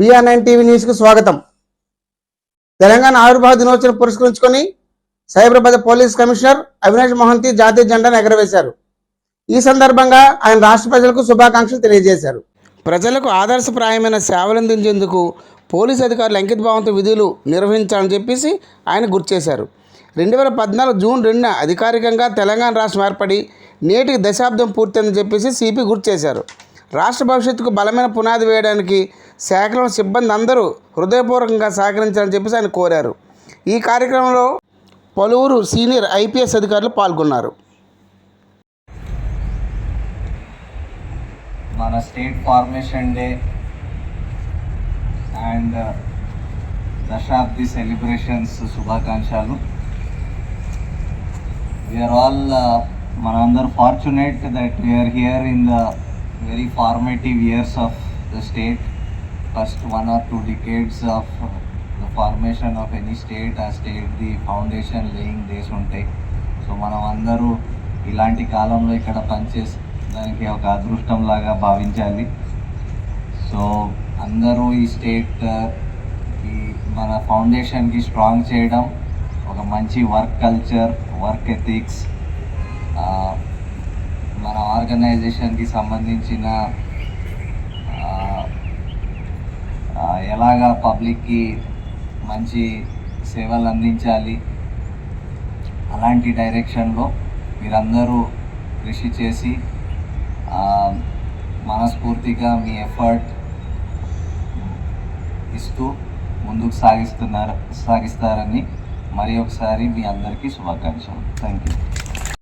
BR nine TV న్యూస్కు స్వాగతం. తెలంగాణ ఆవిర్భావ దినోత్సవం పురస్కరించుకొని సైబరాబాద్ పోలీస్ కమిషనర్ అవినాష్ మోహంతి జాతీయ జెండాను ఎగరవేశారు. ఈ సందర్భంగా ఆయన రాష్ట్ర ప్రజలకు శుభాకాంక్షలు తెలియజేశారు. ప్రజలకు ఆదర్శప్రాయమైన సేవలందించేందుకు పోలీసు అధికారులు అంకిత భావంతో విధులు నిర్వహించాలని చెప్పేసి ఆయన గుర్తు చేశారు. రెండు వేల పద్నాలుగు జూన్ రెండున అధికారికంగా తెలంగాణ రాష్ట్రం ఏర్పడి నేటికి దశాబ్దం పూర్తయిందని చెప్పేసి సిపి గుర్తు చేశారు. రాష్ట్ర భవిష్యత్తుకు బలమైన పునాది వేయడానికి సేకరణ సిబ్బంది అందరూ హృదయపూర్వకంగా సహకరించాలని చెప్పేసి ఆయన కోరారు. ఈ కార్యక్రమంలో పలువురు సీనియర్ ఐపీఎస్ అధికారులు పాల్గొన్నారు. మన స్టేట్ ఫార్మేషన్ డే అండ్ దశాబ్ది సెలబ్రేషన్స్ శుభాకాంక్షలు. వీఆర్ ఆల్ మనందరూ fortunate that we are here in the very formative years of the state first one or two decades of the formation of any state ఆ state the foundation laying days ఉంటాయి so మనం అందరూ ఇలాంటి కాలంలో ఇక్కడ పనిచేసి దానికి ఒక అదృష్టం లాగా భావించాలి. సో అందరూ ఈ స్టేట్ uh, ఈ మన ఫౌండేషన్కి స్ట్రాంగ్ చేయడం ఒక మంచి వర్క్ కల్చర్ వర్క్ ఎథిక్స్ మన ఆర్గనైజేషన్కి సంబంధించిన ఎలాగ ఎలాగా పబ్లిక్కి మంచి సేవలు అందించాలి అలాంటి డైరెక్షన్లో మీరందరూ కృషి చేసి మనస్ఫూర్తిగా మీ ఎఫర్ట్ ఇస్తూ ముందుకు సాగిస్తున్నారు సాగిస్తారని మరి ఒకసారి మీ అందరికీ శుభాకాంక్షలు. Thank you